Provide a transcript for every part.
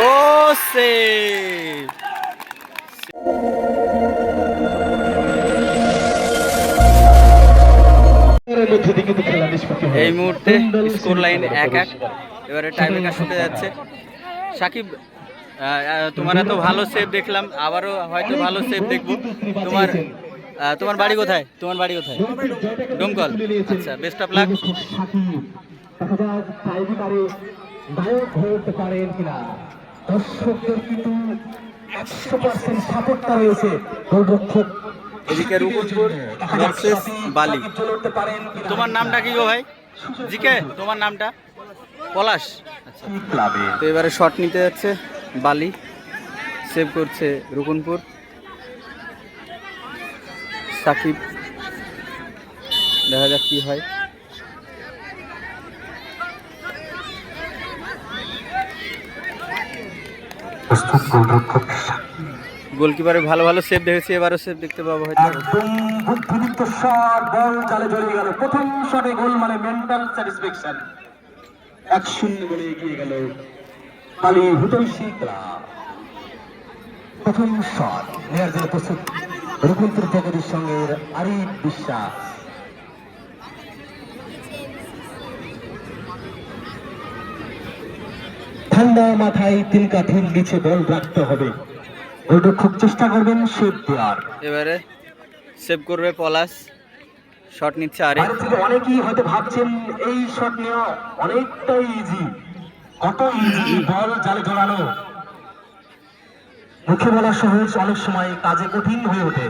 হলো। এই মুহূর্তে স্কোর লাইন এক এক। এবারে টাইম টাইমেকার শুতে যাচ্ছে। সাকিব তোমার এত ভালো সেভ দেখলাম আবারও হয়তো ভালো সেভ দেখব। তোমার তোমার বাড়ি কোথায়? তোমার বাড়ি কোথায়? ডোমকল। আচ্ছা বেস্ট অফ লাক দেখা যাক উঠতে পারেন কিনা। দর্শকদের কিন্তু একশো পার্সেন্ট সাপোর্টটা রয়েছে গোলরক্ষক। এদিকে রুকুনপুর ভার্সেস বালি? তোমার নামটা কি গো ভাই? জিকে তোমার নামটা? পলাশ। আচ্ছা। তো এবারে শট নিতে যাচ্ছে বালি। সেভ করছে রুকুনপুর সাকিব। দেখা যাক কি হয়। গোলকিপারে ভালো ভালো সেভ দেখেছি, এবারও সেভ দেখতে পাবো হয়তো। একদম বুদ্ধিদীপ্ত শট বল জালে জড়িয়ে গেল। প্রথম শটে গোল মানে মেন্টাল স্যাটিসফ্যাকশন এক শূন্য বলে এগিয়ে গেল পালি হুতৈষী ক্লাব। প্রথম শট নেয়ার জন্য প্রস্তুত রুকুন্তুর প্রগতির সঙ্গে আরিফ বিশ্বাস। ঠান্ডা মাথায় তিন কাঠির নিচে বল রাখতে হবে। গোলরক্ষক চেষ্টা করবেন সেভ দেওয়ার। এবারে সেভ করবে পলাশ। শট নিচ্ছে আরে অনেকেই হয়তো ভাবছেন এই শট নেওয়া অনেকটাই ইজি কত ইজি বল জালে জড়ানো। মুখে বলা সহজ অনেক সময় কাজে কঠিন হয়ে ওঠে।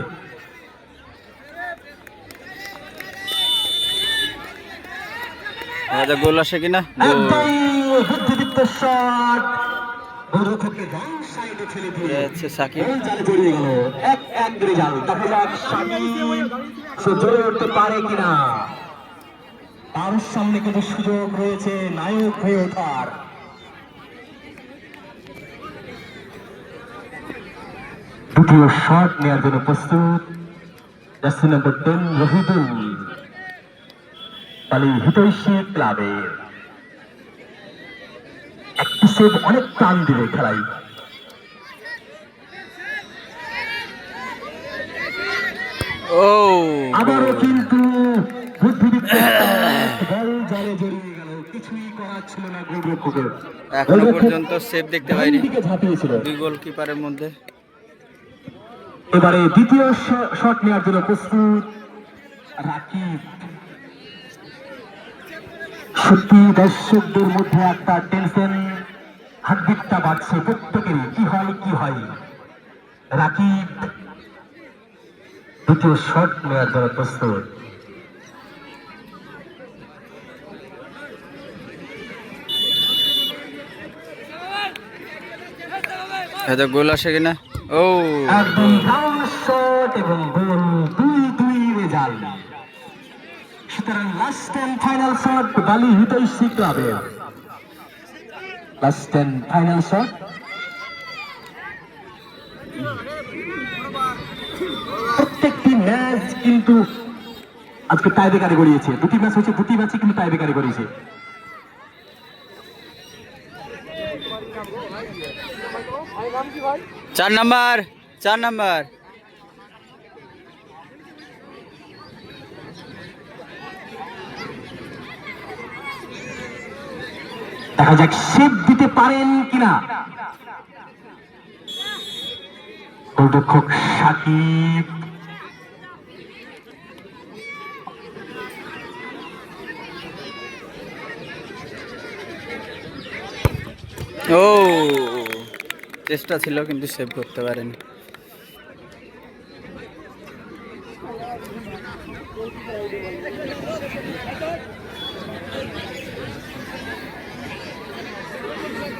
গোল আসে কিনা? বুদ্ধিদীপ্ত শট গোলরক্ষককে ডান সাইডে ঠেলে দিয়ে যাচ্ছে সাকিব। বল জালে জড়িয়ে গেল। এক এক রেজাল্ট দেখা যাক সাকিব। সে জড়ে উঠতে পারে কিনা? তার সামনে কিন্তু সুযোগ রয়েছে। নায়ক হয়ে ওঠার। দ্বিতীয় শট নেওয়ার জন্য প্রস্তুত। Jersey number ten Rahidul. Pali Hitaishi ক্লাবের সেভ অনেক টান দিবে খেলায়। আবারও কিন্তু কিছুই করার ছিল না গোলরক্ষকের। এখনও পর্যন্ত সেভ দেখতে পাইনি। দুই গোলকিপারের মধ্যে। এবারে দ্বিতীয় শট নেওয়ার জন্য প্রস্তুত রাকিব। সত্যি দর্শকদের মধ্যে একটা টেনশন হাতবিকটা বাড়ছে প্রত্যেকেরই কি হয় কি হয়? রাকিব দ্বিতীয় শট নেওয়ার জন্য প্রস্তুত। গোল আসে কিনা? ও। একদম ডাউন শট এবং গোল দুই দুই রেজাল্ট সুতরাং last and final shot Bali Hitaishi ক্লাবের লাস্ট এন্ড ফাইনাল শট প্রত্যেকটি ম্যাচ কিন্তু আজকে টাই বেকারে গড়িয়েছে। দুটি ম্যাচ হয়েছে, দুটি ম্যাচে কিন্তু টাই বেকারে গড়িয়েছে। চার নাম্বার চার নাম্বার। দেখা যাক সেভ দিতে পারেন কিনা? গোলরক্ষক সাকিব। ও, চেষ্টা ছিল কিন্তু সেভ করতে পারেনি।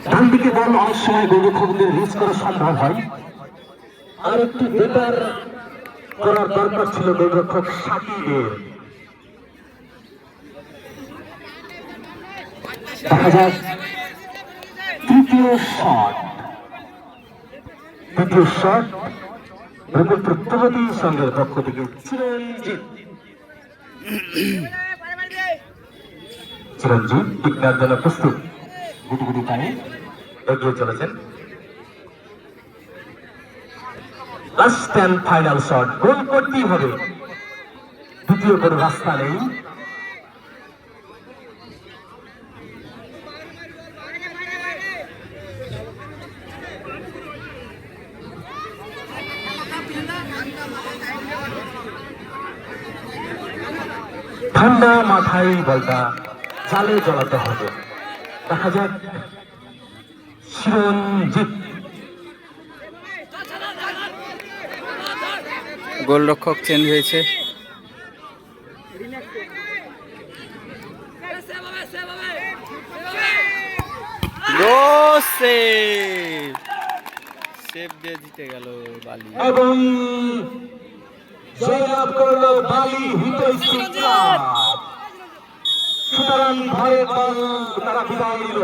ডান দিকে বল, অনেক সময় গোলরক্ষকদের রিচ করা সম্ভব হয়। আর একটু বেটার করার দরকার ছিল গোলরক্ষক সাকিবের তৃতীয় শট তৃতীয় শট সংঘের পক্ষ থেকে চিরঞ্জিত। জন্য প্রস্তুত। গুটি গুটি পায়ে এগিয়ে চলেছেন। Last and final shot goal করতেই হবে। দ্বিতীয় কোনো রাস্তা নেই। ঠান্ডা মাথায় বলটা চালে চলাতে হবে। দেখা যাক। চিরঞ্জিত গোলরক্ষক চেঞ্জ হয়েছে। গো সেভ। সেভ দিয়ে জিতে গেল বালি। এবং জয়লাভ করল বালি হিতৈষী ক্লাব সুতরাং ঘরের তারা বিদায় নিল।